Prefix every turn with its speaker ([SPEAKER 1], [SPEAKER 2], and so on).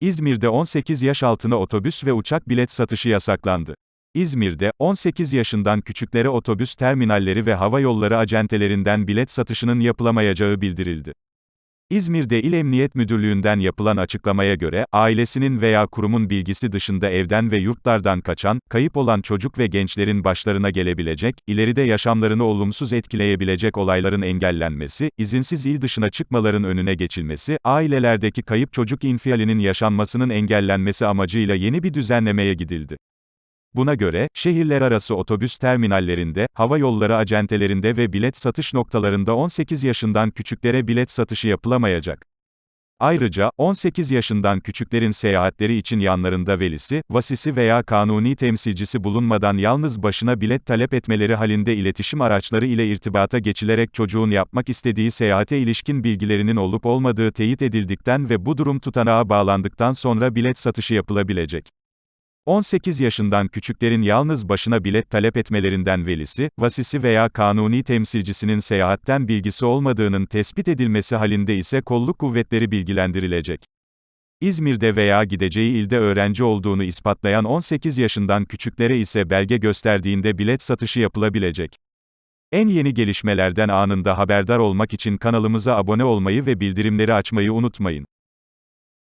[SPEAKER 1] İzmir'de 18 yaş altına otobüs ve uçak bilet satışı yasaklandı. İzmir'de, 18 yaşından küçüklere otobüs terminalleri ve hava yolları acentelerinden bilet satışının yapılamayacağı bildirildi. İzmir'de İl Emniyet Müdürlüğü'nden yapılan açıklamaya göre, ailesinin veya kurumun bilgisi dışında evden ve yurtlardan kaçan, kayıp olan çocuk ve gençlerin başlarına gelebilecek, ileride yaşamlarını olumsuz etkileyebilecek olayların engellenmesi, izinsiz il dışına çıkmaların önüne geçilmesi, ailelerdeki kayıp çocuk infialinin yaşanmasının engellenmesi amacıyla yeni bir düzenlemeye gidildi. Buna göre, şehirler arası otobüs terminallerinde, hava yolları acentelerinde ve bilet satış noktalarında 18 yaşından küçüklere bilet satışı yapılamayacak. Ayrıca, 18 yaşından küçüklerin seyahatleri için yanlarında velisi, vasisi veya kanuni temsilcisi bulunmadan yalnız başına bilet talep etmeleri halinde iletişim araçları ile irtibata geçilerek çocuğun yapmak istediği seyahate ilişkin bilgilerinin olup olmadığı teyit edildikten ve bu durum tutanağa bağlandıktan sonra bilet satışı yapılabilecek. 18 yaşından küçüklerin yalnız başına bilet talep etmelerinden velisi, vasisi veya kanuni temsilcisinin seyahatten bilgisi olmadığının tespit edilmesi halinde ise kolluk kuvvetleri bilgilendirilecek. İzmir'de veya gideceği ilde öğrenci olduğunu ispatlayan 18 yaşından küçüklere ise belge gösterdiğinde bilet satışı yapılabilecek. En yeni gelişmelerden anında haberdar olmak için kanalımıza abone olmayı ve bildirimleri açmayı unutmayın.